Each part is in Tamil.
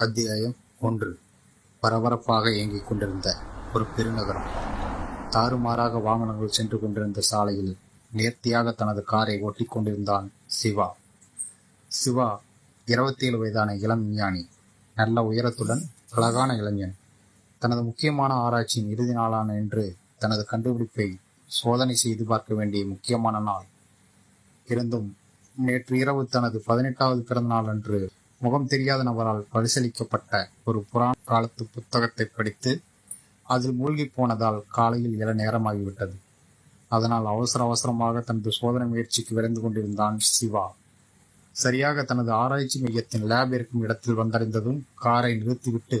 அத்தியாயம் ஒன்று. பரபரப்பாக இயங்கிக் கொண்டிருந்த ஒரு பெருநகரம். தாறுமாறாக வாகனங்கள் சென்று கொண்டிருந்த சாலையில் நேர்த்தியாக தனது காரை ஓட்டிக் கொண்டிருந்தான் சிவா. சிவா இருபத்தேழு வயதான இளம் விஞ்ஞானி நல்ல உயரத்துடன் அழகான இளைஞன். தனது முக்கியமான ஆராய்ச்சியின் இறுதி நாளான இன்று தனது கண்டுபிடிப்பை சோதனை செய்து பார்க்க வேண்டிய முக்கியமான நாள். இருந்தும் நேற்று இரவு தனது பதினெட்டாவது பிறந்த நாள் அன்று முகம் தெரியாத நபரால் பரிசீலிக்கப்பட்ட ஒரு புராண காலத்து புத்தகத்தை படித்து அதில் மூழ்கி போனதால் காலையில் இள நேரமாகிவிட்டது. அதனால் அவசர அவசரமாக தனது சோதனை முயற்சிக்கு விரைந்து கொண்டிருந்தான் சிவா. சரியாக தனது ஆராய்ச்சி மையத்தின் லேப் இருக்கும் இடத்தில் வந்தடைந்ததும் காரை நிறுத்திவிட்டு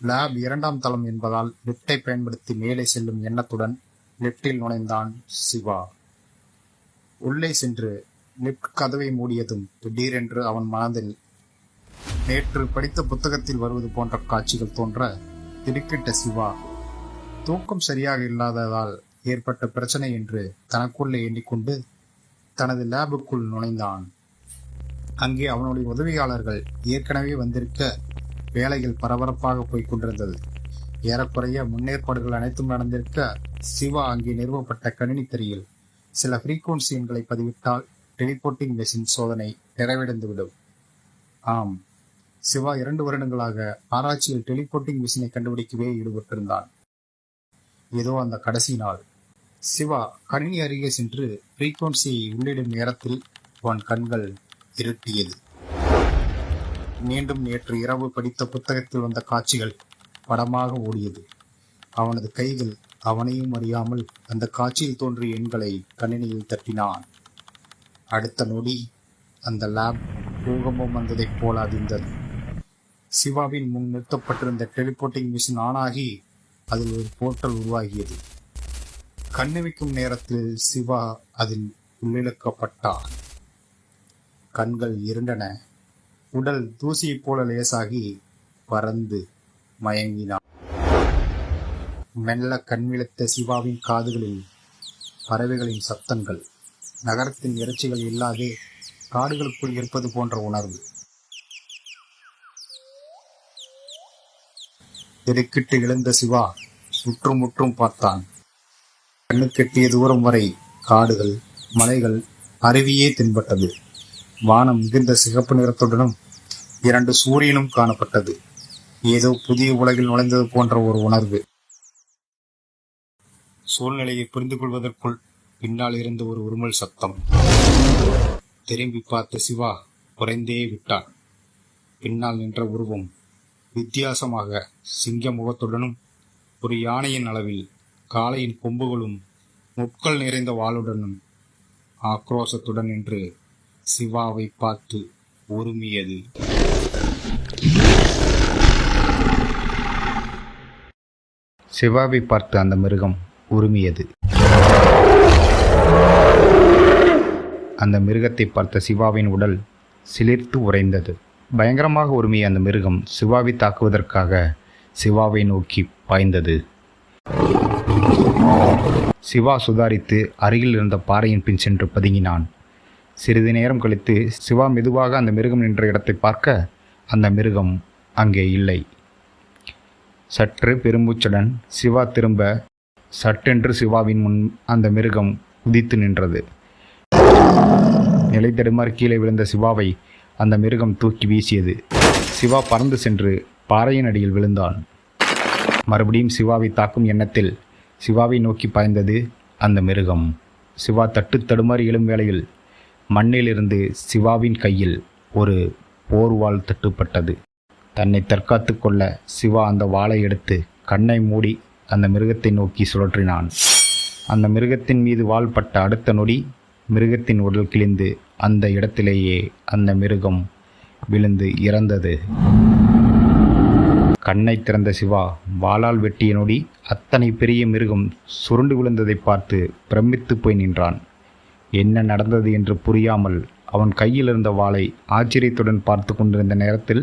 லேப் இரண்டாம் தளம் என்பதால் லிப்டை பயன்படுத்தி மேலே செல்லும் எண்ணத்துடன் லிப்டில் நுழைந்தான் சிவா. உள்ளே சென்று லிப்ட் கதவை மூடியதும் திடீரென்று அவன் மனதில் நேற்று படித்த புத்தகத்தில் வருவது போன்ற காட்சிகள் தோன்ற திடுக்கிட்ட சிவா தூக்கம் சரியாக இல்லாததால் ஏற்பட்ட பிரச்சனை என்று தனக்குள்ளே எண்ணிக்கொண்டு தனது லேபுக்குள் நுழைந்தான். அங்கே அவனுடைய உதவியாளர்கள் ஏற்கனவே வந்திருக்க வேலைகள் பரபரப்பாக போய்க் கொண்டிருந்தது. ஏறக்குறைய முன்னேற்பாடுகள் அனைத்தும் நடந்திருக்க சிவா அங்கே நிறுவப்பட்ட கணினி திரையில் சில ஃப்ரீக்குவன்சி எண்களை பதிவிட்டால் டெலிபோர்ட்டிங் மெஷின் சோதனை நிறைவடைந்துவிடும். ஆம் சிவா இரண்டு வருடங்களாக ஆராய்ச்சியில் டெலிபோர்ட்டிங் மிஷினை கண்டுபிடிக்கவே ஈடுபட்டிருந்தான். ஏதோ அந்த கடைசி நாள். சிவா கணினி அருகே சென்று ஃப்ரீக்வன்சியை உள்ளிடும் நேரத்தில் அவன் கண்கள் இருட்டியது. மீண்டும் நேற்று இரவு படித்த புத்தகத்தில் வந்த காட்சிகள் படமாக ஓடியது. அவனது கைகள் அவனையும் அறியாமல் அந்த காட்சியில் தோன்றிய எண்களை கணினியில் தட்டினான். அடுத்த நொடி அந்த லேப் பூகம்பம் வந்ததைப் போல அதிர்ந்தது. சிவாவின் முன் நிறுத்தப்பட்டிருந்த டெலிபோர்ட்டிங் மிஷின் ஆனாகி அதில் ஒரு போர்ட்டல் உருவாகியது. கண்ணிமைக்கும் நேரத்தில் சிவா அதில் உள்ளிழுக்கப்பட்டார் கண்கள் இருண்டன. உடல் தூசியைப் போல லேசாகி பறந்து மயங்கினார் மெல்ல கண்விழித்த சிவாவின் காதுகளில் பறவைகளின் சத்தங்கள் நகரத்தின் இறைச்சிகள் இல்லாதே காடுகளுக்குள் இருப்பது போன்ற உணர்வு. திடுக்கிட்டு எழுந்த சிவா சுற்றுமுற்றும் பார்த்தான். கண்ணுக்கெட்டிய தூரம் வரை காடுகள் மலைகள் அருவியே தென்பட்டது. வானம் மிகுந்த சிகப்பு நிறத்துடனும் இரண்டு சூரியனும் காணப்பட்டது. ஏதோ புதிய உலகில் நுழைந்தது போன்ற ஒரு உணர்வு. சூழ்நிலையை புரிந்து கொள்வதற்குள் பின்னால் இருந்த ஒரு உருமல் சத்தம் திரும்பி பார்த்த சிவா குறைந்தே விட்டான். பின்னால் நின்ற உருவம் வித்தியாசமாக சிங்க முகத்துடனும் ஒரு யானையின் அளவில் காளையின் கொம்புகளும் முட்கள் நிறைந்த வாளுடனும் ஆக்ரோசத்துடன் நின்று சிவாவை பார்த்து உருமியது. சிவாவை பார்த்து அந்த மிருகம் உருமியது. அந்த மிருகத்தை பார்த்த சிவாவின் உடல் சிலிர்த்து உறைந்தது. பயங்கரமாக உரிமைய அந்த மிருகம் சிவாவை தாக்குவதற்காக சிவாவை நோக்கி பாய்ந்தது. சிவா சுதாரித்து அருகில் இருந்த பாறையின் பின் சென்று பதுங்கினான். சிறிது நேரம் கழித்து சிவா மெதுவாக அந்த மிருகம் நின்ற இடத்தை பார்க்க அந்த மிருகம் அங்கே இல்லை. சற்று பெருமூச்சுடன் சிவா திரும்ப சட்டென்று சிவாவின் முன் அந்த மிருகம் உதித்து நின்றது. நிலை தடுமாறி கீழே விழுந்த சிவாவை அந்த மிருகம் தூக்கி வீசியது. சிவா பறந்து சென்று பாறையின் அடியில் விழுந்தான். மறுபடியும் சிவாவை தாக்கும் எண்ணத்தில் சிவாவை நோக்கி பாய்ந்தது அந்த மிருகம். சிவா தட்டு தடுமாறி எழும் வேளையில் மண்ணிலிருந்து சிவாவின் கையில் ஒரு போர்வால் தட்டுப்பட்டது. தன்னை தற்காத்து கொள்ள சிவா அந்த வாளை எடுத்து கண்ணை மூடி அந்த மிருகத்தை நோக்கி சுழற்றினான். அந்த மிருகத்தின் மீது வாள்பட்ட அடுத்த நொடி மிருகத்தின் உடல் கிழிந்து அந்த இடத்திலேயே அந்த மிருகம் விழுந்து இறந்தது. கண்ணை திறந்த சிவா வாளால் வெட்டிய நொடி அத்தனை பெரிய மிருகம் சுருண்டு விழுந்ததை பார்த்து பிரமித்து போய் நின்றான். என்ன நடந்தது என்று புரியாமல் அவன் கையில் இருந்த வாளை ஆச்சரியத்துடன் பார்த்து கொண்டிருந்த நேரத்தில்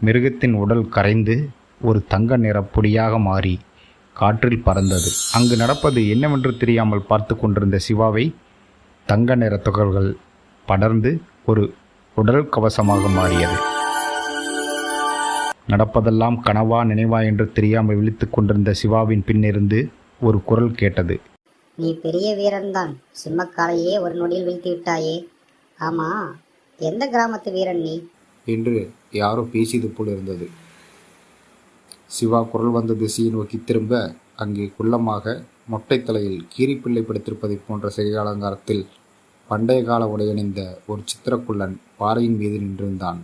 மிருகத்தின் உடல் கரைந்து ஒரு தங்க நிற பொடியாக மாறி காற்றில் பறந்தது. அங்கு நடப்பது என்னவென்று தெரியாமல் பார்த்து கொண்டிருந்த சிவாவை தங்க நிற துகள்கள் படர்ந்து ஒரு உடல் கவசமாக மாறியது. நடப்பதெல்லாம் கனவா நினைவா என்று தெரியாமல் விழித்துக் கொண்டிருந்த சிவாவின் பின்னிருந்து ஒரு குரல் கேட்டது. நீ பெரிய வீரன்தான். சிம்மக்காலையே ஒரு நொடியில் வீழ்த்தி விட்டாயே. ஆமா எந்த கிராமத்து வீரன் நீ? என்று யாரோ பேசியது போல் இருந்தது. சிவா குரல் வந்த திசையை நோக்கி திரும்ப அங்கே குள்ளமாக மொட்டை தலையில் கீரிப்பிள்ளை படுத்திருப்பதைப் போன்ற சிகை அலங்காரத்தில் பண்டைய கால உடையணிந்த ஒரு சித்திரக்குள்ளன் பாறையின் மீது நின்றிருந்தான்.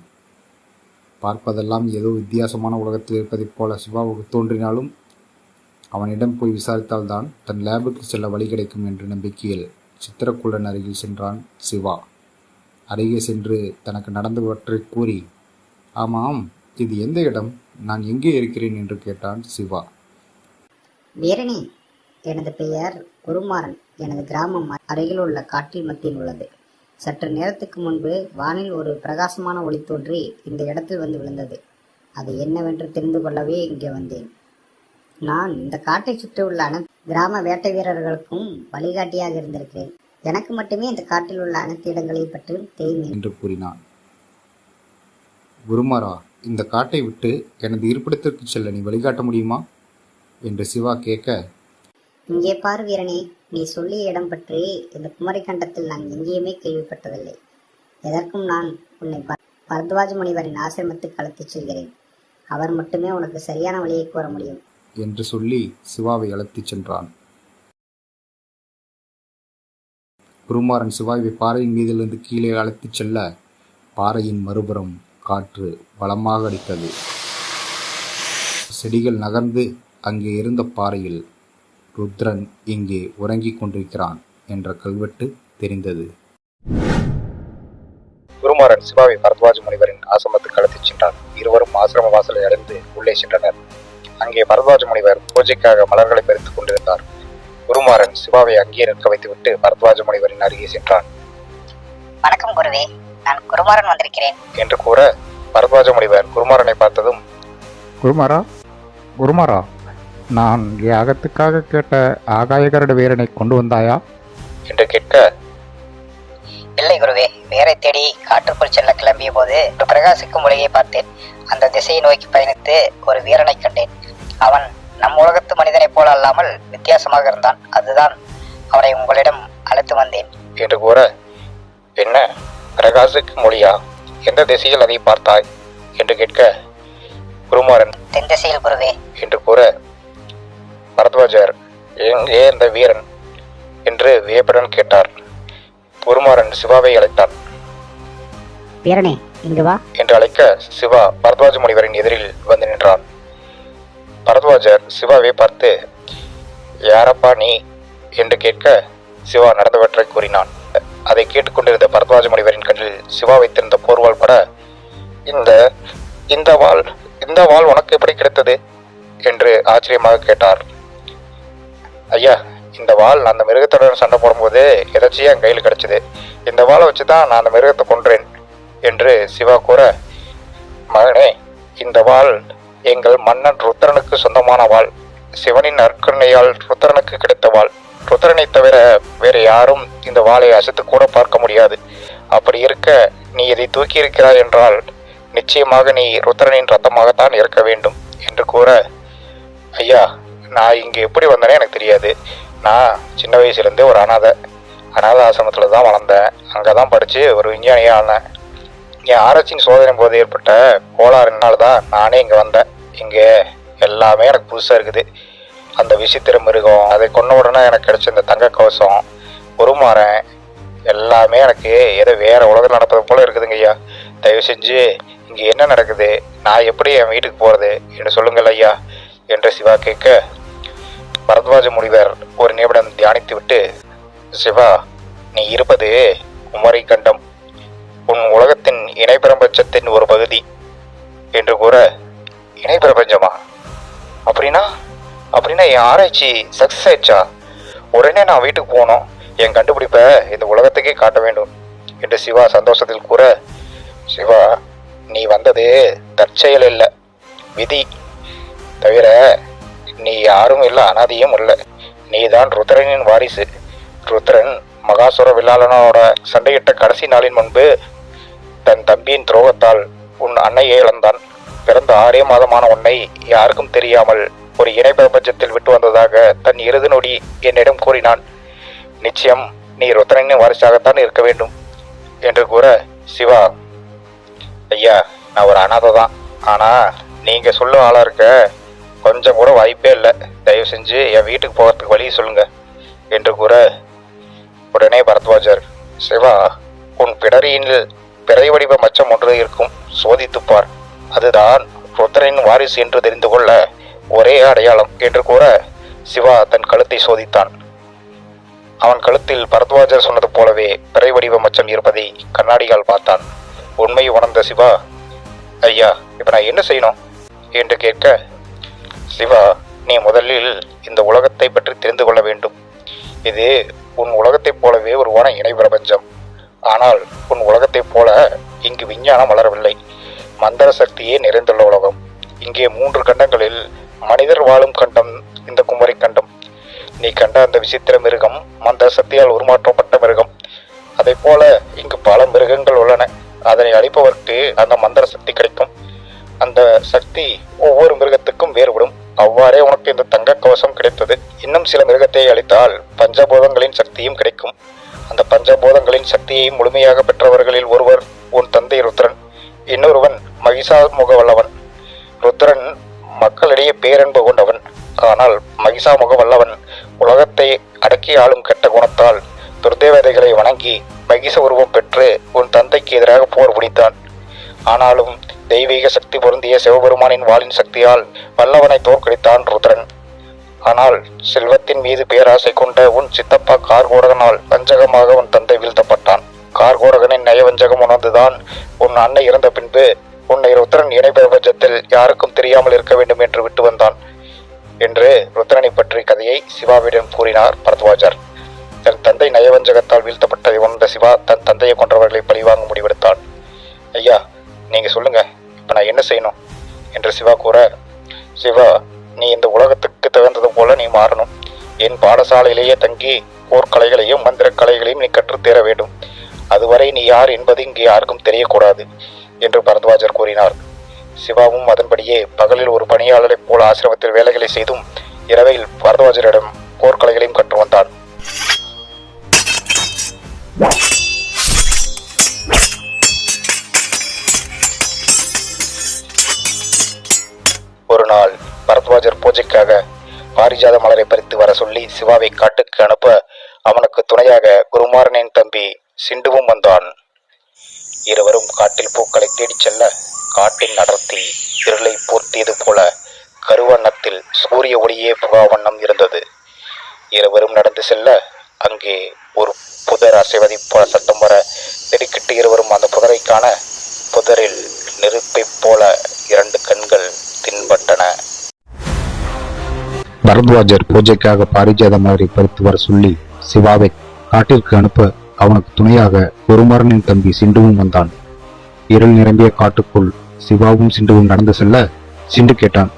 பார்ப்பதெல்லாம் ஏதோ வித்தியாசமான உலகத்தில் இருப்பதைப் போல சிவாவுக்கு தோன்றினாலும் அவனிடம் போய் விசாரித்தால்தான் தன் லேபுக்கு செல்ல வழி கிடைக்கும் என்ற நம்பிக்கையில் சித்திரக்குள்ளன் அருகில் சென்றான் சிவா. அருகே சென்று தனக்கு நடந்தவற்றை கூறி ஆமாம் இது எந்த இடம்? நான் எங்கே இருக்கிறேன்? என்று கேட்டான் சிவா. வீரணி எனது பெயர் குருமாறன் எனது கிராமம் அருகில் உள்ள காட்டில் மத்தியில் உள்ளது. சற்று நேரத்துக்கு முன்பு வானில் ஒரு பிரகாசமான ஒளி தோன்றி இந்த இடத்தில் வந்து விழுந்தது. அது என்னவென்று தெரிந்து கொள்ளவே இங்கே வந்தேன். நான் இந்த காட்டை சுற்றியுள்ள அனைத்து கிராம வேட்டை வீரர்களுக்கும் வழிகாட்டியாக இருந்திருக்கிறேன். எனக்கு மட்டுமே இந்த காட்டில் உள்ள அனைத்து இடங்களையும் பற்றியும் தெரியும் என்று கூறினான். குருமாரா இந்த காட்டை விட்டு எனது இருப்பிடத்திற்கு செல்ல நீ வழிகாட்ட முடியுமா? என்று சிவா கேட்க இங்கே பார் வீரனே நீ சொல்லிய இடம் பற்றி இந்த குமரிக்கண்டத்தில் நான் எங்கேயுமே கேள்விப்பட்டதில்லை. எதற்கும் நான் உன்னை ப- பரத்வாஜ முனிவரின் ஆசிரமத்துக்கு அழைத்துச் செல்கிறேன். அவர் மட்டுமே உனக்கு சரியான வழியை கூற முடியும். என்று சொல்லி சிவாவை அழைத்துச் சென்றான். குருமாரன் சிவாவை பாறையின் மீதிலிருந்து கீழே அழைத்துச் செல்ல பாறையின் மறுபுறம் காற்று பலமாக அடித்தது. செடிகள் நகர்ந்து அங்கே இருந்த பாறையில் ருத்ரன் இங்கே உறங்கிக் கொண்டிருக்கிறான் என்ற கல்வெட்டு தெரிந்தது. குருமாரன் சிவாவை பரத்வாஜ முனிவரின் ஆசிரமத்துக்கு அழைத்துச் சென்றார் இருவரும் ஆசிரம வாசலை அடைந்து உள்ளே சென்றனர். அங்கே பரத்வாஜ முனிவர் பூஜைக்காக மலர்களை பறித்துக் கொண்டிருந்தார். குருமாரன் சிவாவை அங்கேயே நிற்க வைத்துவிட்டு பரத்வாஜ முனிவரின் அருகே சென்றான். வணக்கம் குருவே நான் குருமாறன் வந்திருக்கிறேன். என்று கூற பரத்வாஜ முனிவர் குருமாரனை பார்த்ததும் குருமாரா குருமாரா நான் யாகத்துக்காக கேட்ட ஆகாயகருட வீரனை கொண்டு வந்தாயா? என்று கேட்க இல்லை குருவே வேரை தேடி காற்றுக்குள் செல்ல கிளம்பிய போது ஒரு பிரகாசிக்கும் ஒளியை பார்த்தேன். அந்த திசையை நோக்கி பயணித்து ஒரு வீரனை கண்டேன். அவன் நம் உலகத்து மனிதனைப் போல அல்லாமல் வித்தியாசமாக இருந்தான். அதுதான் அவனை உங்களிடம் அழைத்து வந்தேன். என்று கூற என்ன? பிரகாசுக்கு மொழியா எந்த திசையில் அதை பார்த்தாய்? என்று கேட்க குருமாரன் தென் திசையில் குருவே. என்று கூற பரத்வாஜர் எங்கே இந்த வீரன்? என்று வியப்புடன் கேட்டார். குருமாரன் சிவாவை அழைத்தான். வீரனே இங்கு வா. என்று அழைக்க சிவா பரத்வாஜ முனிவரின் எதிரில் வந்து நின்றான். பரத்வாஜர் சிவாவை பார்த்து யாரப்பா நீ? என்று கேட்க சிவா நடந்தவற்றை கூறினான். அதை கேட்டுக்கொண்டிருந்த பரத்வாஜ முனிவரின் கண்ணில் சிவா வைத்திருந்த போர்வாள் பட இந்த இந்த வாள் இந்த வாள் உனக்கு எப்படி கிடைத்தது? என்று ஆச்சரியமாக கேட்டார். ஐயா இந்த வாள் நான் அந்த மிருகத்துடன் சண்டை போடும்போது எதாச்சியா என் கையில் கிடச்சிது. இந்த வாளை வச்சு தான் நான் அந்த மிருகத்தை கொன்றேன் என்று சிவா கூற மகனே இந்த வாள் எங்கள் மன்னன் ருத்ரனுக்கு சொந்தமான வாள். சிவனின் நற்கருணையால் ருத்ரனுக்கு கிடைத்த வாள். ருத்ரனை தவிர வேறு யாரும் இந்த வாளை அசைத்து கூட பார்க்க முடியாது. அப்படி இருக்க நீ இதை தூக்கி இருக்கிறாய் என்றால் நிச்சயமாக நீ ருத்ரனின் ரத்தமாகத்தான் இருக்க வேண்டும் என்று கூற ஐயா நான் இங்கே எப்படி வந்தேனே எனக்கு தெரியாது. நான் சின்ன வயசுலேருந்தே ஒரு அனாதை. அனாத ஆசிரமத்தில் தான் வளர்ந்தேன். அங்கே தான் படித்து ஒரு விஞ்ஞானியாக ஆனேன். என் ஆராய்ச்சியின் சோதனை போது ஏற்பட்ட கோளாறுனால தான் நானே இங்கே வந்தேன். இங்கே எல்லாமே எனக்கு புதுசாக இருக்குது. அந்த விசித்திர மிருகம் அதை கொன்ன உடனே எனக்கு கிடைச்ச இந்த தங்க கவசம் உருமாறேன். எல்லாமே எனக்கு ஏதோ வேறு உலகம் நடப்பது போல் இருக்குதுங்க ஐயா. தயவு செஞ்சு இங்கே என்ன நடக்குது? நான் எப்படி என் வீட்டுக்கு போகிறது என்று சொல்லுங்கள் ஐயா. என்று சிவா கேட்க பரத்வாஜ முனிவர் ஒரு நிமிடம் தியானித்து விட்டு சிவா நீ இருப்பது குமரி கண்டம். உன் உலகத்தின் இணை பிரபஞ்சத்தின் ஒரு பகுதி என்று கூற இணை பிரபஞ்சமா அப்படின்னா அப்படின்னா என் ஆராய்ச்சி சக்சஸ் ஆயிடுச்சா? உடனே நான் வீட்டுக்கு போகணும். என் கண்டுபிடிப்பை இந்த உலகத்துக்கே காட்ட வேண்டும் என்று சிவா சந்தோஷத்தில் கூற சிவா நீ வந்தது தற்செயல் இல்லை. விதி தவிர நீ யாரும் இல்லை அனாதியும் இல்லை. நீ தான் ருத்ரனின் வாரிசு. ருத்ரன் மகாசுர வில்லாளனோட சண்டையிட்ட கடைசி நாளின் முன்பு தன் தம்பியின் துரோகத்தால் உன் அன்னையை இழந்தான். பிறந்த ஆறே மாதமான உன்னை யாருக்கும் தெரியாமல் ஒரு இணை பிரபஞ்சத்தில் விட்டு வந்ததாக தன் இறுதி நொடி என்னிடம் கூறினான். நிச்சயம் நீ ருத்ரனின் வாரிசாகத்தான் இருக்க வேண்டும் என்று கூற சிவா ஐயா நான் ஒரு அனாதை தான் ஆனா நீங்க சொல்லும் ஆளா இருக்க கொஞ்சம் கூட வாய்ப்பே இல்லை. தயவு செஞ்சு என் வீட்டுக்கு போகிறதுக்கு வழி சொல்லுங்க என்று கூற உடனே பரத்வாஜர் சிவா உன் பிடரியில் பிறை வடிவ மச்சம் ஒன்று இருக்கும். சோதித்துப்பார் அதுதான் ருத்ரனின் வாரிசு என்று தெரிந்து கொள்ள ஒரே அடையாளம் என்று கூற சிவா தன் கழுத்தை சோதித்தான். அவன் கழுத்தில் பரத்வாஜர் சொன்னது போலவே பிறை வடிவ மச்சம் இருப்பதை கண்ணாடியால் பார்த்தான். உண்மை உணர்ந்த சிவா ஐயா இப்ப நான் என்ன செய்யணும்? என்று கேட்க சிவா நீ முதலில் இந்த உலகத்தை பற்றி தெரிந்து கொள்ள வேண்டும். இது உன் உலகத்தைப் போலவே ஒரு இணை பிரபஞ்சம் ஆனால் உன் உலகத்தைப் போல இங்கு விஞ்ஞானம் வளரவில்லை. மந்திர சக்தியே நிறைந்துள்ள உலகம். இங்கே மூன்று கண்டங்களில் மனிதர் வாழும் கண்டம் இந்த குமரி கண்டம். நீ கண்ட அந்த விசித்திர மிருகம் மந்திர சக்தியால் உருமாற்றப்பட்ட மிருகம். அதை போல இங்கு பல மிருகங்கள் உள்ளன. அதனை அழிப்பவர்க்கு அந்த மந்திர சக்தி கிடைக்கும். அந்த சக்தி ஒவ்வொரு மிருகத்துக்கும் வேறுபடும். அவ்வாறே உனக்கு இந்த தங்க கவசம் கிடைத்தது. இன்னும் சில மிருகத்தை அளித்தால் பஞ்சபூதங்களின் சக்தியும் கிடைக்கும். அந்த பஞ்சபூதங்களின் சக்தியை முழுமையாக பெற்றவர்களில் ஒருவர் உன் தந்தை ருத்ரன். இன்னொருவன் மகிஷா முகவல்லவன் ருத்ரன் மக்களிடையே பேரன்பு கொண்டவன். ஆனால் மகிஷா முகவல்லவன் உலகத்தை அடக்கி ஆளும் கெட்ட குணத்தால் துர்தேவதைகளை வணங்கி மகிஷ உருவம் பெற்று உன் தந்தைக்கு எதிராக போர் புரிந்தான். ஆனாலும் தெய்வீக சக்தி பொருந்திய சிவபெருமானின் வாளின் சக்தியால் வல்லவனை தோற்கடித்தான் ருத்ரன். ஆனால் செல்வத்தின் மீது பேராசை கொண்ட உன் சித்தப்பா கார்கோடகனால் வஞ்சகமாக உன் தந்தை வீழ்த்தப்பட்டான். கார்கோடகனின் நயவஞ்சகம் உணர்ந்துதான் உன் அன்னை இறந்த பின்பு உன்னை ருத்ரன் இணை பிரபஞ்சத்தில் யாருக்கும் தெரியாமல் இருக்க வேண்டும் என்று விட்டு வந்தான். என்று ருத்ரனை பற்றி கதையை சிவாவிடம் கூறினார் பரத்வாஜர். தன் தந்தை நயவஞ்சகத்தால் வீழ்த்தப்பட்டதை உணர்ந்த சிவா தன் தந்தையை கொன்றவர்களை பழிவாங்க முடிவெடுத்தான். ஐயா நீங்க சொல்லுங்க. இப்போ நான் என்ன செய்யணும்? என்று சிவா கூற சிவா நீ இந்த உலகத்துக்கு தகுந்தது போல நீ மாறணும். என் பாடசாலையிலேயே தங்கி போர்க்கலைகளையும் மந்திரக் கலைகளையும் நீ கற்றுத் தேர வேண்டும். அதுவரை நீ யார் என்பது இங்கு யாருக்கும் தெரியக்கூடாது என்று பரத்வாஜர் கூறினார். சிவாவும் அதன்படியே பகலில் ஒரு பணியாளரைப் போல ஆசிரமத்தில் வேலைகளை செய்தும் இரவில் பரத்வாஜரிடம் போர்க்கலைகளையும் கற்று வந்தான் ஒரு நாள் பரத்வாஜர் பூஜைக்காக பாரிஜாத மலரை பறித்து வர சொல்லி சிவாவை காட்டுக்கு அனுப்ப அவனுக்கு துணையாக குருமாரனின் தம்பி சிண்டுவும் வந்தான். இருவரும் காட்டில் பூக்களை தேடிச் செல்ல காட்டின் அடர்த்தி இருளை போர்த்தியது போல கருவண்ணத்தில் சூரிய ஒளியே புகா வண்ணம் இருந்தது. இருவரும் நடந்து செல்ல அங்கே ஒரு புதர் அசைவதைப் போல சத்தம் வர திடுக்கிட்டு இருவரும் அந்த புதரை காண புதரில் நெருப்பைப் போல இரண்டு கண்கள் தின்பட்டன பரத்வாஜர் பூஜைக்காக பாரிஜாத மலரை பறித்து வர சொல்லி சிவாவை காட்டிற்கு அனுப்ப அவனுக்கு துணையாக குருமாரனின் தம்பி சிண்டுவும் வந்தான். இருள் நிரம்பிய காட்டுக்குள் சிவாவும் சிண்டுவும் நடந்து செல்ல சிண்டு கேட்டான்.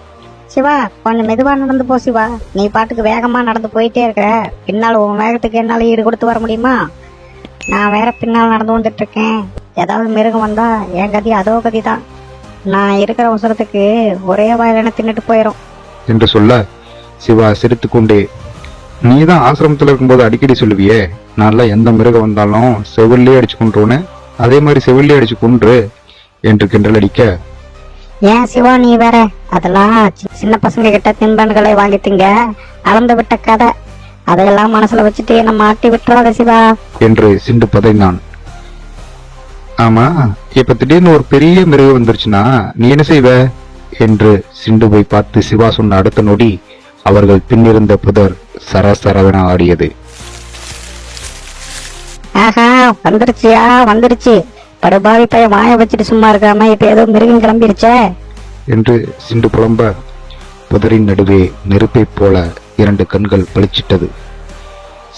சிவா கொஞ்சம் மெதுவா நடந்து போ சிவா. நீ பாட்டுக்கு வேகமா நடந்து போயிட்டே இருக்க. பின்னால் உன் வேகத்துக்கு என்னால ஈடு கொடுத்து வர முடியுமா? நான் வேற பின்னால் நடந்து வந்துட்டு இருக்கேன். ஏதாவது மிருகம் வந்தா என் கதி அதோ கதி தான் நான் இருக்கிற அவசரத்துக்கு ஒரே வாயிலான தின்னுட்டு போயிடும் என்று சொல்ல சிவா சிரித்துக்கொண்டே நீதான் ஆசிரமத்தில் இருக்கும்போது அடிக்கடி சொல்லுவியே நல்லா எந்த மிருகம் வந்தாலும் செவிலே அடிச்சு கொன்றுவனே அதே மாதிரி செவிலே அடிச்சு கொன்று என்று கிண்டல் அடிக்க. ஏன் சிவா நீ வேற? அதெல்லாம் சின்ன பசங்க கிட்ட தின்பண்களை வாங்கி திங்க அளந்து விட்ட கதை. அதையெல்லாம் மனசுல வச்சுட்டு என்ன மாட்டி விட்டுறாத சிவா. என்று சிண்டு பதைந்தான். ஆமா. இப்ப திடீர்னு ஒரு பெரிய மிருகம் வந்துருச்சுன்னா நீ என்ன செய்வ? என்று சிண்டுவை பார்த்து சிவா சொன்ன அடுத்த நொடி அவர்கள் பின்னிருந்த புதர் சரசரவென ஆடியது. ஆஹா வந்துருச்சியா வந்துருச்சு. படுபாவி பையன் வாய வச்சுட்டு சும்மா இருக்காம இப்ப ஏதோ மிருகம் கிளம்பிருச்சே. என்று சிண்டு புலம்ப புதரின் நடுவே நெருப்பைப் போல இரண்டு கண்கள் பளிச்சிட்டது.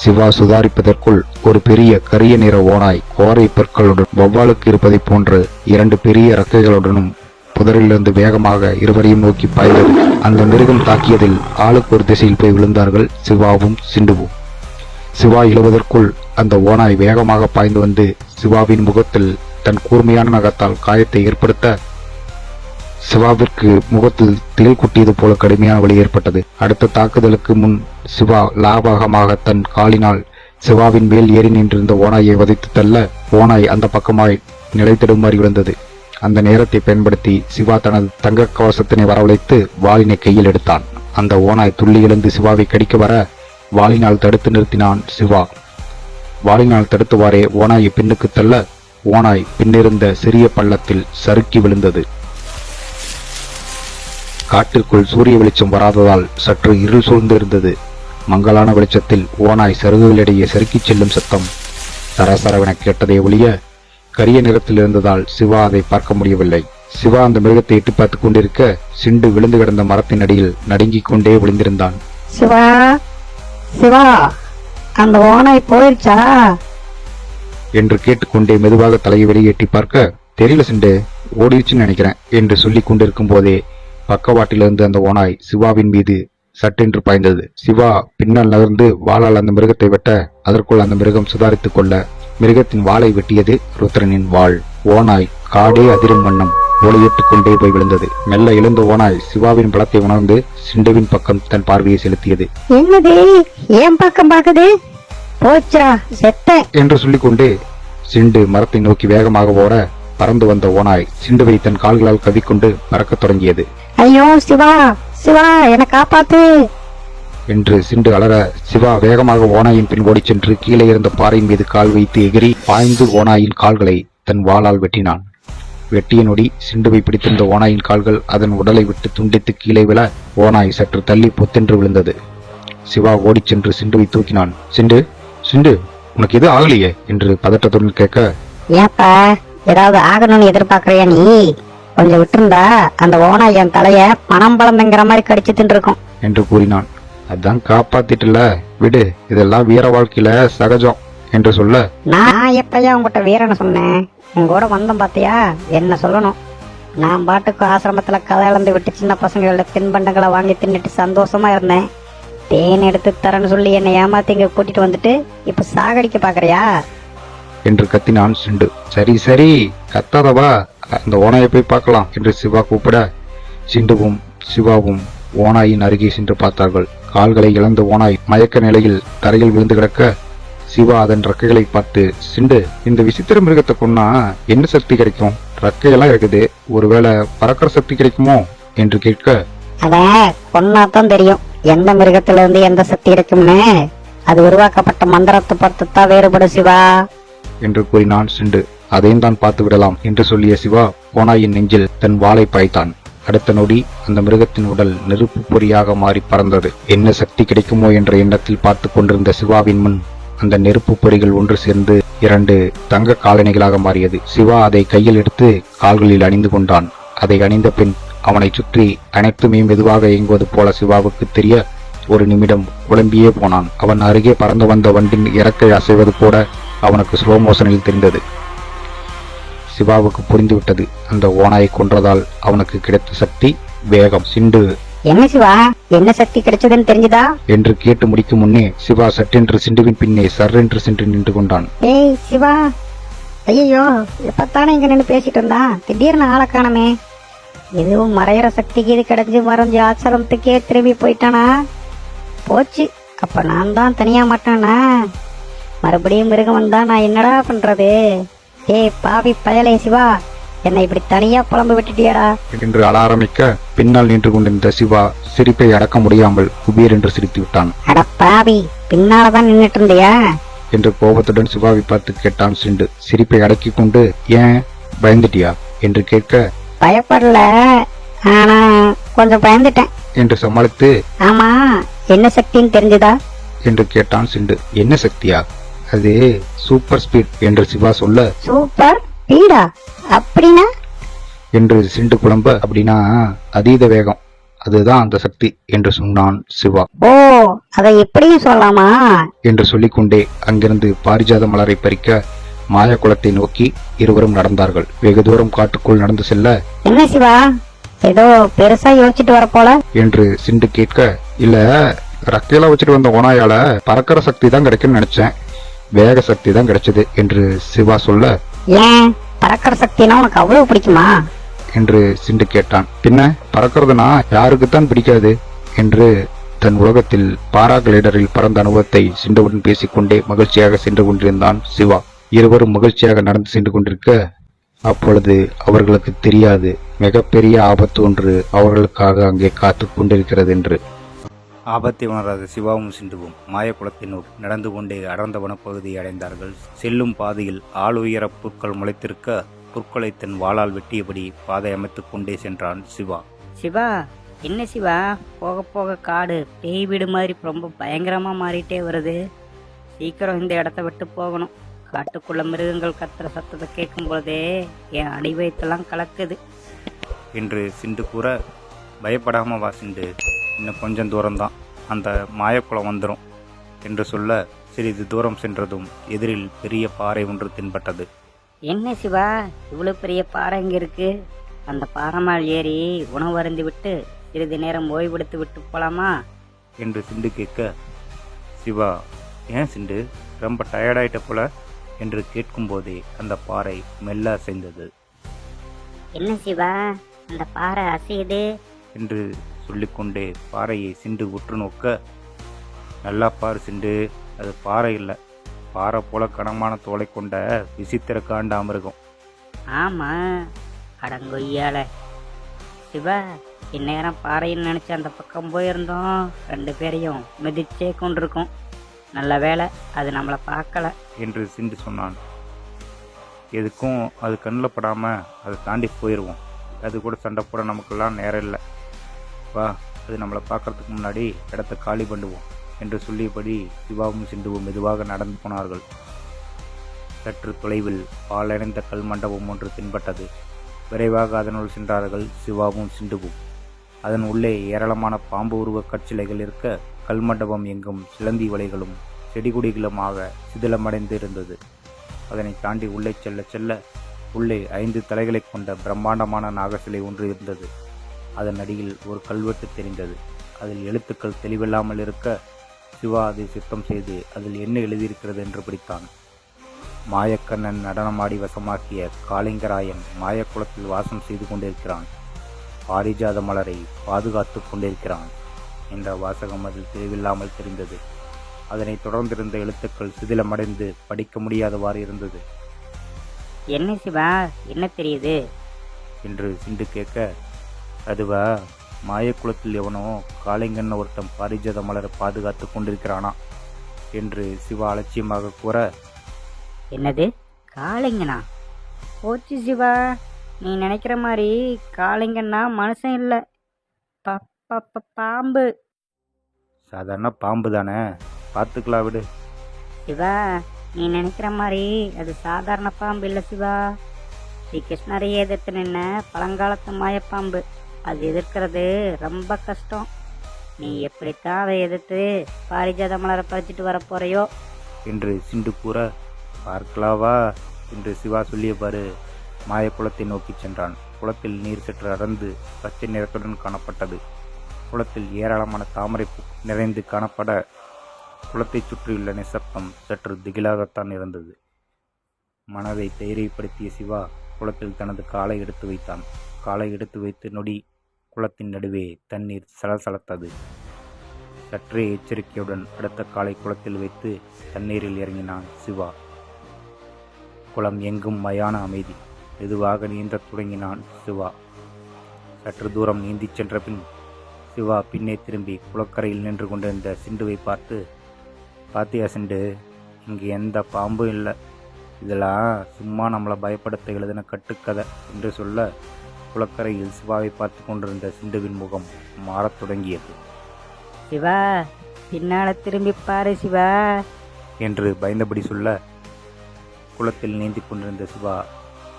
சிவா சுதாரிப்பதற்குள் ஒரு பெரிய கரிய நிற ஓனாய் கோரை பற்களுடன் வௌவாலுக்கு இருப்பதைப் போன்று இரண்டு பெரிய இறக்கைகளுடனும் புதரிலிருந்து வேகமாக இருவரையும் நோக்கி பாய்ந்தது. அந்த மிருகம் தாக்கியதில் ஆளுக்கு ஒரு திசையில் போய் விழுந்தார்கள் சிவாவும் சிண்டுவும் சிவா எழுவதற்குள் அந்த ஓனாய் வேகமாக பாய்ந்து வந்து சிவாவின் முகத்தில் தன் கூர்மையான நகத்தால் காயத்தை ஏற்படுத்த சிவாவிற்கு முகத்தில் தேள் குட்டியது போல கடுமையான வழி ஏற்பட்டது. அடுத்த தாக்குதலுக்கு முன் சிவா லாபகமாக தன் காலினால் சிவாவின் மேல் ஏறி நின்றிருந்த ஓநாயை வதைத்து தள்ள ஓநாய் அந்த பக்கமாய் நிலை விழுந்தது. அந்த நேரத்தை பயன்படுத்தி சிவா தனது தங்க கவசத்தினை வரவழைத்து வாளினை கையில் எடுத்தான். அந்த ஓநாய் துள்ளி எழுந்து சிவாவை கடிக்க வர வாளினால் தடுத்து நிறுத்தினான் சிவா. வாளினால் தடுத்துவாரே ஓனாயை பின்னுக்கு தள்ள ஓநாய் பின்னிருந்த சிறிய பள்ளத்தில் சறுக்கி விழுந்தது. காட்டிற்குள் சூரிய வெளிச்சம் வராததால் சற்று இருள் சூழ்ந்து இருந்தது மங்கலான வெளிச்சத்தில் ஓநாய் சருகுகளிடையே சறுக்கிச் செல்லும் சத்தம். சரசரவென கேட்டதை ஒழிய கரிய நிறத்தில் இருந்ததால் சிவா அதை பார்க்க முடியவில்லை. சிவா அந்த மிருகத்தை எட்டி பார்த்துக் கொண்டிருக்க சிண்டு விழுந்து கிடந்த மரத்தின் அடியில் நடுங்கிக் கொண்டே விழுந்திருந்தான் சிவா சிவா அந்த ஓனாய் போயிடுச்சா என்று கேட்டுக்கொண்டே மெதுவாக தலையை வெளியே எட்டி பார்க்க தெரியல சிண்டு ஓடிடுச்சுன்னு நினைக்கிறேன் என்று சொல்லிக் கொண்டிருக்கும் போதே பக்கவாட்டிலிருந்து அந்த ஓனாய் சிவாவின் மீது சட்டென்று பாய்ந்தது. சிவா பின்னால் நகர்ந்து வாளால் அந்த மிருகத்தை வெட்ட அதற்குள் அந்த மிருகம் சுதாரித்துக் கொள்ள மிருகத்தின் வாளை வெட்டியது ருத்ரனின் வாள். ஓனாய் காடே அதிரும் வண்ணம் ஒளியிட்டுக் கொண்டே போய் விழுந்தது. மெல்ல எழுந்த ஓனாய் சிவாவின் பலத்தை உணர்ந்து சிண்டுவின் பக்கம் தன் பார்வையை செலுத்தியது. என்னது? ஏன் பக்கம் பாக்குது போச்சா செத்தேன் என்று சொல்லிக்கொண்டே சிண்டு மரத்தை நோக்கி வேகமாக ஓட பறந்து வந்த ஓனாய் சிண்டுவை தன் கால்களால் கவிக்கொண்டு பறக்கத் தொடங்கியது. ஐயோ சிவா சிவா என்னை காப்பாத்து! என்று சிண்டு அலற சிவா வேகமாக ஓனாயின் பின் ஓடிச் சென்று கீழே இருந்த பாறையின் மீது கால் வைத்து எகிரி பாய்ந்து ஓனாயின் கால்களை தன் வாளால் வெட்டினான். வெட்டிய நொடி சிண்டுவை பிடித்திருந்த ஓனாயின் கால்கள் அதன் உடலை விட்டு துண்டித்து கீழே விழ ஓனாய் சற்று தள்ளி பொத்தென்று விழுந்தது. சிவா ஓடிச் சென்று சிண்டுவை தூக்கினான். சிண்டு சிண்டு உனக்கு எது ஆகலையே? என்று பதட்டத்துடன் கேட்க ஏதாவது ஆகணும்னு எதிர்பார்க்கறியா நீ? கொஞ்சம் விட்டுருந்தா அந்த ஓனாய் என் தலைய பணம் பழந்துங்கிற மாதிரி கடிச்சு தின்றுருக்கும். என்று கூறினான். அதான் காப்பாத்திட்டுல. விடு இதெல்லாம் வீர வாழ்க்கையில சகஜம் என்று சொல்ல. நான் எப்பயா உங்ககிட்ட வீரனை சொன்னேன்? உங்களோட வந்தோம் பாத்தியா? என்ன சொல்லணும்? நான் பாட்டுக்கு ஆசிரமத்துல கதை இழந்து விட்டு சின்ன பசங்களோட தின்பண்டங்களை வாங்கி தின்னுட்டு சந்தோஷமா இருந்தேன். தேன் எடுத்து தரேன்னு சொல்லி என்னை ஏமாத்தி இங்க கூட்டிட்டு வந்துட்டு இப்ப சாகடிக்க பாக்குறியா? என்று கத்தினான் சிண்டு. சரி சரி கத்தாதவா? அந்த ஓனாயை போய் பார்க்கலாம் என்று சிவா கூப்பிட சிண்டுவும் சிவாவும் ஓனாயின் அருகே சென்று பார்த்தார்கள். கால்களை இழந்த ஓனாய் மயக்க நிலையில் தரையில் விழுந்து கிடக்க சிவா அதன் ரக்கைகளை பார்த்து சிண்டு இந்த விசித்திர மிருகத்தை கொன்னா என்ன சக்தி கிடைக்கும்? ரக்கையெல்லாம் இருக்குது. ஒருவேளை பறக்கிற சக்தி கிடைக்குமோ? என்று கேட்க அத கொன்னாதான் தெரியும். எந்த மிருகத்துல இருந்து எந்த சக்தி இருக்கும்னு அது உருவாக்கப்பட்ட மந்திரத்தை பார்த்து தான் வேறுபடும் சிவா. என்று கூறினான் சிண்டு அதையும் தான் பார்த்து விடலாம் என்று சொல்லிய சிவா போனாயின் நெஞ்சில் தன் வாளை பாய்த்தான். அடுத்த நொடி அந்த மிருகத்தின் உடல் நெருப்பு பொறியாக மாறி பறந்தது. என்ன சக்தி கிடைக்குமோ என்ற எண்ணத்தில் பார்த்து கொண்டிருந்த சிவாவின் முன் அந்த நெருப்பு பொறிகள் ஒன்று சேர்ந்து இரண்டு தங்க காலணிகளாக மாறியது. சிவா அதை கையில் எடுத்து கால்களில் அணிந்து கொண்டான். அதை அணிந்த பின் அவனைச் சுற்றி அனைத்துமே மெதுவாக இயங்குவது போல சிவாவுக்கு தெரிய ஒரு நிமிடம் குழம்பியே போனான். அவன் அருகே பறந்து வந்த வண்டின் இறக்கை அசைவது கூட அவனுக்கு ஸ்லோ மோஷனில் தெரிந்தது. சிவாவுக்கு புரிந்துவிட்டது. அந்த ஓனாயை கொன்றதால் அவனுக்கு கிடைத்த சக்தி வேகம் சிண்டு. என்ன சிவா? என்ன சக்தி கிடைச்சதுன்னு தெரிஞ்சுதா? என்று கேட்டு முடிக்கும் முன்னே சிவா சட்டென்று சிண்டுவின் பின்னே சர்ரென்று சென்று நின்று கொண்டான். ஏய் சிவா. ஐயோ இப்பத்தானே இங்க நின்று பேசிட்டு இருந்தா? திடீர்னு ஆளை காணமே. எதுவும் மறையிற சக்திக்கு இது கிடைச்சு மறைஞ்சு ஆசிரமத்துக்கே திரும்பி போயிட்டானா? போச்சு. அப்ப நான் தான் தனியா மாட்டானா? மறுபடியும் மிருகம் வந்தா நான் என்னடா பண்றது? ஏய் பாவி பயலே சிவா. என்னை இப்படி தனியா புலம்பு விட்டுட்டியாடா. என்று அழ ஆரம்பிக்க பின்னால் நின்று கொண்டிருந்த சிவா சிரிப்பை அடக்க முடியாமல் குபீர் என்று சிரித்து விட்டான். அட பாவி பின்னாலதான் நின்னுட்டு இருந்தியா? என்று கோபத்துடன் சிவாவை பார்த்து கேட்டான் சிண்டு. சிரிப்பை அடக்கிக் கொண்டு ஏன்? பயந்துட்டியா? என்று கேட்க பயப்படல. ஆனா கொஞ்சம் பயந்துட்டேன். என்று சமாளித்து ஆமா என்ன சக்தின்னு தெரிஞ்சுதா? என்று கேட்டான் சிண்டு. என்ன சக்தியா? அது சூப்பர் ஸ்பீட் என்று சிவா சொல்ல சூப்பர் ஸ்பீடா அப்படின்னா? என்று சிண்டு குழம்ப அப்படின்னா அதீத வேகம். அதுதான் அந்த சக்தி என்று சொன்னான் சிவா. ஓ அதை இப்படியும் சொல்லலாமா? என்று சொல்லிக்கொண்டே அங்கிருந்து பாரிஜாத மலரை பறிக்க மாய குளத்தை நோக்கி இருவரும் நடந்தார்கள். வெகு தூரம் காட்டுக்குள் நடந்து செல்ல என்ன சிவா? ஏதோ பெருசா யோசிச்சுட்டு வர போல? என்று சிண்டு கேட்க இல்ல ரக்கையில வச்சுட்டு வந்த ஓனாயால பறக்கிற சக்தி தான் கிடைக்கும்னு நினைச்சேன். வேக சக்தி தான் கிடைச்சது என்று சிவா சொல்ல ஏன்? பறக்கிற சக்தினா உனக்கு அவ்வளவு பிடிக்குமா? என்று சிண்டு கேட்டான். பின்ன பறக்கிறதுனா யாருக்குத்தான் பிடிக்காது என்று தன் உலகத்தில் பாராகிளைடரில் பறந்த அனுபவத்தை சிண்டுவுடன் பேசிக்கொண்டே மகிழ்ச்சியாக சென்று கொண்டிருந்தான் சிவா. இருவரும் மகிழ்ச்சியாக நடந்து சென்று கொண்டிருக்க அப்பொழுது அவர்களுக்கு தெரியாது. மிகப்பெரிய ஆபத்து ஒன்று அவர்களுக்காக அங்கே காத்து கொண்டிருக்கிறது என்று. ஆபத்தை உணராத. சிவாவும் சிந்துவும் மாயக்குளத்தின் நோக்கி நடந்து கொண்டே அடர்ந்த வனப்பகுதியை அடைந்தார்கள். செல்லும் பாதையில் ஆளுயர புற்கள் முளைத்திருக்க புற்களை தன் வாளால் வெட்டியபடி பாதை அமைத்துக் கொண்டே சென்றான் சிவா. சிவா என்ன சிவா? போக போக காடு பேய் வீடு மாதிரி ரொம்ப பயங்கரமா மாறிட்டே வருது. சீக்கிரம் இந்த இடத்த விட்டு போகணும். காட்டுக்குள்ள மிருகங்கள் கத்துற சத்தத்தை கேட்கும் பொழுதே என் அடி வயிற்றெல்லாம் கலக்குது. என்று சிண்டு கூற பயப்படாம வா சிண்டு இன்னும் கொஞ்சம் தூரம்தான். அந்த மாயக்குளம் வந்துடும் என்று சொல்ல சிறிது தூரம் சென்றதும் எதிரில் பெரிய பாறை ஒன்று தென்பட்டது. என்ன சிவா இவ்வளவு பெரிய பாறை இங்க இருக்கு? அந்த பாறை மேல் ஏறி உணவு அருந்தி விட்டு சிறிது நேரம் ஓய்வெடுத்து விட்டு போலாமா? என்று சிண்டு கேட்க சிவா ஏன் சிண்டு? ரொம்ப டயர்டாயிட்ட போல? என்று கேட்கும்போதே அந்த பாறை மெல்ல அசைந்தது. என்ன சிவா அந்த பாறை அசையுது? என்று சொல்லிக்கொண்டே பாறையை சிண்டு உற்று நோக்க நல்லா பாரு சிண்டு அது பாறை இல்லை. பாறை போல கனமான தோலை கொண்ட விசித்திர காண்டாமிருகம் ஆமா. அடங்கொய்யால சிவா இந்நேரம் பாறைன்னு நினைச்சு அந்த பக்கம் போயிருந்தோம். ரெண்டு பேரையும் மிதிச்சே கொண்டிருக்கோம். நல்ல வேலை அது நம்மளை பார்க்கல. என்று சிண்டு சொன்னான். எதுக்கும் அது கண்ணில் படாமல் அதை தாண்டி போயிடுவோம் அது கூட சண்டை போட நமக்கெல்லாம் நேரம் இல்லை. வா அது நம்மளை பார்க்கறதுக்கு முன்னாடி இடத்த காலி பண்ணுவோம் என்று சொல்லியபடி சிவாவும் சிண்டுவும் மெதுவாக நடந்து போனார்கள். சற்று தொலைவில் பாலடைந்த கல் மண்டபம் ஒன்று தென்பட்டது. விரைவாக அதனுள் சென்றார்கள் சிவாவும் சிந்துவும். அதன் உள்ளே ஏராளமான பாம்பு உருவ கற்சிலைகள் இருக்க கல் மண்டபம் எங்கும் சிலந்தி வலைகளும் செடிகுடிகளுமாக சிதிலமடைந்து இருந்தது அதனை தாண்டி உள்ளே செல்ல செல்ல உள்ளே ஐந்து தலைகளைக் கொண்ட பிரம்மாண்டமான நாகசிலை ஒன்று இருந்தது. அதன் அடியில் ஒரு கல்வெட்டு தெரிந்தது. அதில் எழுத்துக்கள் தெளிவில்லாமல் இருக்க சிவா அதை சுத்தம் செய்து அதில் என்ன எழுதியிருக்கிறது என்று படித்தான். மாயக்கண்ணன் நடனமாடி வசமாக்கிய காளிங்கராயன் மாயக்குளத்தில் வாசம் செய்து கொண்டிருக்கிறான். பாரிஜாத மலரை பாதுகாத்துக் கொண்டிருக்கிறான் என்ற வாசகம் அதில் தெளிவில்லாமல் தெரிந்தது. அதனைத் தொடர்ந்திருந்த எழுத்துக்கள் சிதிலமடைந்து படிக்க முடியாதவாறு இருந்தது. என்ன சிவா? என்ன தெரியுது? என்று சிண்டு கேட்க அதுவா? மாயக்குளத்தில் எவனோ காளிங்கன் ஒருத்தன் பாரிஜாத மலரை பாதுகாத்து கொண்டிருக்கிறானா? என்று சிவா அலட்சியமாக கூற என்னது? காளிங்கனா? போச்சு சிவா. நீ நினைக்கிற மாதிரி காளிங்கன்னா மனுஷன் இல்லை. பாம்பு. சாதாரண பாம்பு தானே? பார்த்துக்கலாம் விடு. சிவா நீ நினைக்கிற மாதிரி அது சாதாரண பாம்பு இல்லை சிவா. ஸ்ரீ கிருஷ்ணரை எதிர்த்து நின்ன பழங்காலத்து மாயப்பாம்பு. அது எதிர்க்கிறது ரொம்ப கஷ்டம். நீ எப்படித்தான் அதை எதிர்த்து பாரிஜாத மலரை பறிச்சிட்டு வர போறையோ? என்று சிண்டு கூற பார்க்கலாவா? என்று சிவா சொல்லிய பாரு மாயக்குளத்தை நோக்கி சென்றான். குளத்தில் நீர் சற்று அடர்ந்து பச்சை நிறத்துடன் காணப்பட்டது. குளத்தில் ஏராளமான தாமரை நிறைந்து காணப்பட குளத்தைச் சுற்றியுள்ள நிசப்தம் சற்று திகிலாகத்தான் இருந்தது. மனதை தைரியப்படுத்திய சிவா குளத்தில் தனது காலை எடுத்து வைத்தான். காலை எடுத்து வைத்து நொடி குளத்தின் நடுவே தண்ணீர் சலசலத்தது. சற்றே எச்சரிக்கையுடன் அடுத்த காலை குளத்தில் வைத்து தண்ணீரில் இறங்கினான் சிவா. குளம் எங்கும் மயான அமைதி. மெதுவாக நீந்தத் தொடங்கினான் சிவா. சற்று தூரம் நீந்திச் சென்ற பின் சிவா பின்னே திரும்பி குளக்கரையில் நின்று கொண்டிருந்த சிண்டுவை பார்த்து பாத்தியா சிண்டு இங்கே எந்த பாம்பும் இல்லை. இதெல்லாம் சும்மா நம்மளை பயப்படுத்த எழுதின கட்டுக்கதை என்று சொல்ல குளக்கரையில் சிவாவை பார்த்து கொண்டிருந்த சிண்டுவின் முகம் மாறத் தொடங்கியது. சிவா பின்னால திரும்பி பாரு சிவா. என்று பயந்தபடி சொல்ல குளத்தில் நீந்தி கொண்டிருந்த சிவா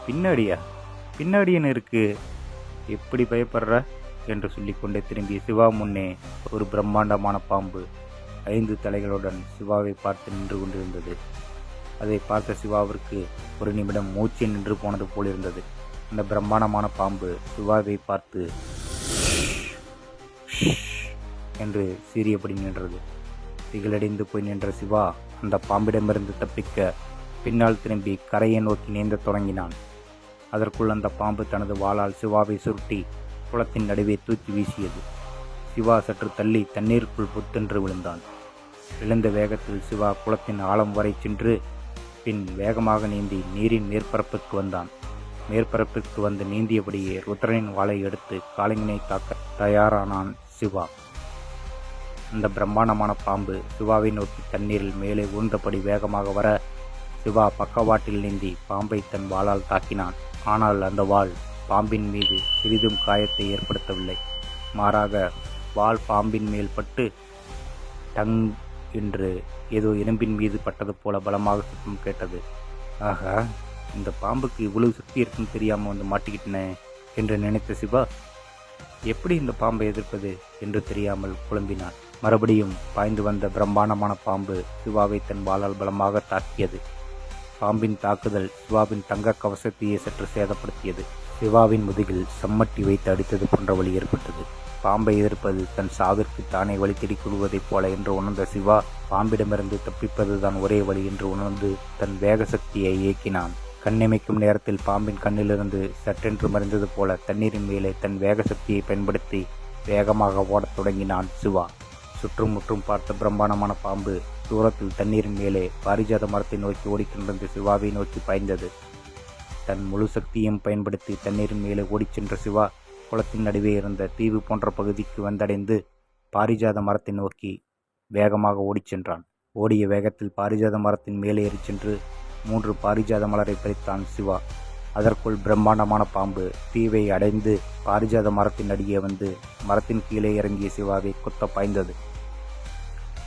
பின்னாடியா? பின்னாடியன்னு இருக்கு? எப்படி பயப்படுற? என்று சொல்லிக்கொண்டே திரும்பிய சிவா முன்னே ஒரு பிரம்மாண்டமான பாம்பு ஐந்து தலைகளுடன் சிவாவை பார்த்து நின்று கொண்டிருந்தது. அதை பார்த்த சிவாவிற்கு ஒரு நிமிடம் மூச்சு நின்று போனது போல் இருந்தது அந்த பிரம்மாண்டமான பாம்பு சிவாவை பார்த்து என்று சீரியபடி நின்றது. திகழடைந்து போய் நின்ற சிவா அந்த பாம்பிடமிருந்து தப்பிக்க பின்னால் திரும்பி கரையை நோக்கி நீந்தத் தொடங்கினான். அதற்குள் அந்த பாம்பு தனது வாளால் சிவாவை சுருட்டி குளத்தின் நடுவே தூக்கி வீசியது. சிவா சற்று தள்ளி தண்ணீருக்குள் புத்தென்று விழுந்தான். விழுந்த வேகத்தில் சிவா குளத்தின் ஆழம் வரை சென்று பின் வேகமாக நீந்தி நீரின் மேற்பரப்புக்கு வந்தான். மேற்பரப்பிற்கு வந்து நீந்தியபடியே ருத்ரனின் வாளை எடுத்து காளிங்கனை தாக்க தயாரானான் சிவா. அந்த பிரம்மாண்டமான பாம்பு சிவாவை நோக்கி தண்ணீரில் மேலே ஊர்ந்தபடி வேகமாக வர சிவா பக்கவாட்டில் நீந்தி பாம்பை தன் வாளால் தாக்கினான். ஆனால் அந்த வாள் பாம்பின் மீது சிறிதும் காயத்தை ஏற்படுத்தவில்லை. மாறாக வாள் பாம்பின் மேல் பட்டு டங் என்று ஏதோ இரும்பின் மீது பட்டது போல பலமாக சத்தம் கேட்டது. ஆகா இந்த பாம்புக்கு இவ்வளவு சக்தி இருக்குன்னு தெரியாமல் வந்து மாட்டிக்கிட்டனே என்று நினைத்த சிவா எப்படி இந்த பாம்பை எதிர்ப்பது? என்று தெரியாமல் குழம்பினான். மறுபடியும் பாய்ந்து வந்த பிரம்மாண்டமான பாம்பு சிவாவை தன் வாளால் பலமாக தாக்கியது. பாம்பின் தாக்குதல் சிவாவின் தங்க கவசத்தையே சற்று சேதப்படுத்தியது. சிவாவின் முதுகில் சம்மட்டி வைத்து அடித்தது போன்ற வழி ஏற்பட்டது. பாம்பை எதிர்ப்பது தன் சாவிற்கு தானே வழி தேடிக் கொள்வதைப் போல என்று உணர்ந்த சிவா பாம்பிடமிருந்து தப்பிப்பதுதான் ஒரே வழி என்று உணர்ந்து தன் வேக சக்தியை இயக்கினான். கண்ணிமைக்கும் நேரத்தில் பாம்பின் கண்ணிலிருந்து சட்டென்று மறைந்தது போல தண்ணீரின் மேலே தன் வேக சக்தியை பயன்படுத்தி வேகமாக ஓடத் தொடங்கினான் சிவா. சுற்றும் முற்றும் பார்த்த பிரம்மாண்டமான பாம்பு தூரத்தில் தண்ணீரின் மேலே பாரிஜாத மரத்தை நோக்கி ஓடிக்கொண்டிருந்த சிவாவை நோக்கி பாய்ந்தது. தன் முழு சக்தியும் பயன்படுத்தி தண்ணீரின் மேலே ஓடிச் சென்ற சிவா குளத்தின் நடுவே இருந்த தீவு போன்ற பகுதிக்கு வந்தடைந்து பாரிஜாத மரத்தை நோக்கி வேகமாக ஓடிச் சென்றான். ஓடிய வேகத்தில் பாரிஜாத மரத்தின் மேலே ஏறிச் சென்று மூன்று பாரிஜாத மலரை பறித்தான் சிவா. அதற்குள் பிரம்மாண்டமான பாம்பு தீவை அடைந்து பாரிஜாத மரத்தின் அடியே வந்து மரத்தின் கீழே இறங்கிய சிவாவை குத்த பாய்ந்தது.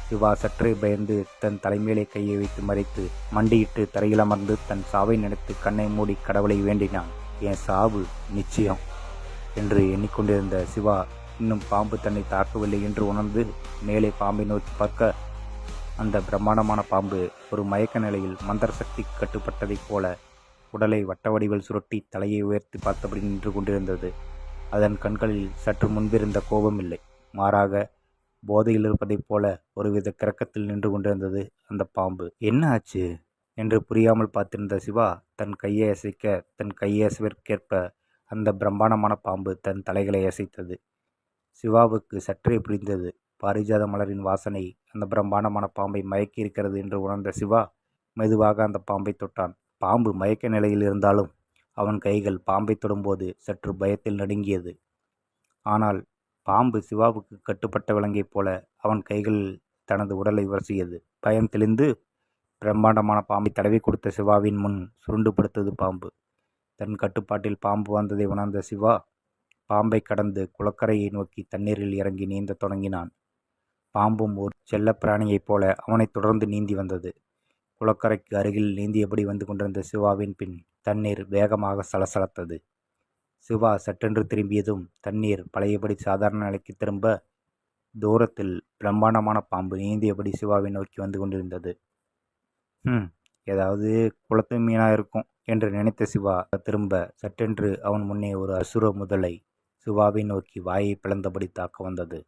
சிவா சற்றே பயந்து தன் தலைமையிலே கையை வைத்து மறைத்து மண்டியிட்டு தரையில் அமர்ந்து தன் சாவை நினைத்து கண்ணை மூடி கடவுளை வேண்டினான். என் சாவு நிச்சயம் என்று எண்ணிக்கொண்டிருந்த சிவா இன்னும் பாம்பு தன்னை தாக்கவில்லை என்று உணர்ந்து மேலே பாம்பை நோக்கி பார்க்க அந்த பிரம்மாண்டமான பாம்பு ஒரு மயக்க நிலையில் மந்திர சக்தி கட்டுப்பட்டதைப் போல உடலை வட்ட வடிவில் சுருட்டி தலையை உயர்த்தி பார்த்தபடி நின்று கொண்டிருந்தது. அதன் கண்களில் சற்று முன்பிருந்த கோபம் இல்லை. மாறாக போதையில் இருப்பதைப் போல ஒருவித கிறக்கத்தில் நின்று கொண்டிருந்தது அந்த பாம்பு. என்ன ஆச்சு? என்று புரியாமல் பார்த்திருந்த சிவா தன் கையை அசைக்க தன் கையை அசைவிற்கேற்ப அந்த பிரம்மாண்டமான பாம்பு தன் தலைகளை அசைத்தது. சிவாவுக்கு சற்றே புரிந்தது பாரிஜாத மலரின் வாசனை அந்த பிரம்மாண்டமான பாம்பை மயக்கி இருக்கிறது என்று உணர்ந்த சிவா மெதுவாக அந்த பாம்பை தொட்டான். பாம்பு மயக்க நிலையில் இருந்தாலும் அவன் கைகள் பாம்பை தொடும்போது சற்று பயத்தில் நடுங்கியது. ஆனால் பாம்பு சிவாவுக்கு கட்டுப்பட்ட விலங்கைப் போல அவன் கைகள் தனது உடலை உரசியது பயம் தெளிந்து பிரம்மாண்டமான பாம்பை தடவி கொடுத்த சிவாவின் முன் சுருண்டு படுத்தது பாம்பு. தன் கட்டுப்பாட்டில் பாம்பு வந்ததை உணர்ந்த சிவா பாம்பை கடந்து குளக்கரையை நோக்கி தண்ணீரில் இறங்கி நீந்த தொடங்கினான். பாம்பும் ஒரு செல்லப்பிராணியைப் போல அவனைத் தொடர்ந்து நீந்தி வந்தது. குளக்கரைக்கு அருகில் நீந்தியபடி வந்து கொண்டிருந்த சிவாவின் பின் தண்ணீர் வேகமாக சலசலத்தது. சிவா சட்டென்று திரும்பியதும் தண்ணீர் பழையபடி சாதாரண நிலைக்கு திரும்ப தூரத்தில் பிரம்மாண்டமான பாம்பு நீந்தியபடி சிவாவை நோக்கி வந்து கொண்டிருந்தது. ம் ஏதாவது குளத்து மீனா இருக்கும் என்று நினைத்த சிவா திரும்ப சட்டென்று அவன் முன்னே ஒரு அசுர முதலை சிவாவை நோக்கி வாயை பிளந்தபடி தாக்க வந்தது.